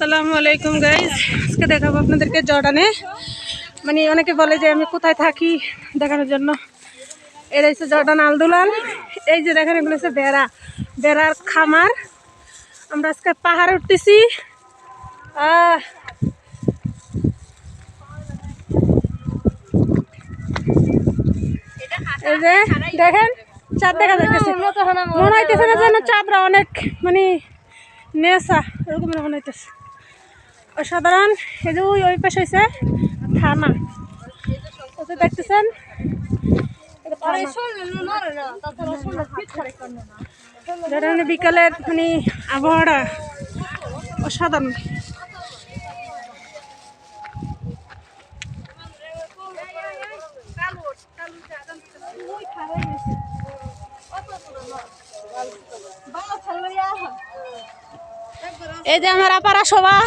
আসসালামু আলাইকুম গাইজ আজকে দেখাবো আপনাদেরকে জর্ডানে। মানে অনেকে বলে যে আমি কোথায় থাকি দেখানোর জন্য। এটা হচ্ছে জর্ডান আলদুলাল এই যে দেখেন এগুলো হচ্ছে বেড়া। বেড়ার খামার। আমরা আজকে পাহাড়ে উঠতেছি। আহ। এই যে দেখেন চাঁদ দেখা যাচ্ছে মনে হইতেছে না যেন চাঁদরা অনেক মানে নেশা এরকম মনে হইতেছে। অসাধারণ। এই যে ওই পাশে হয়েছে থানা। দেখতেছেন? মানে বিকালের মানে আবহাওয়াটা অসাধারণ। এই যে আমার আপারা সবাই।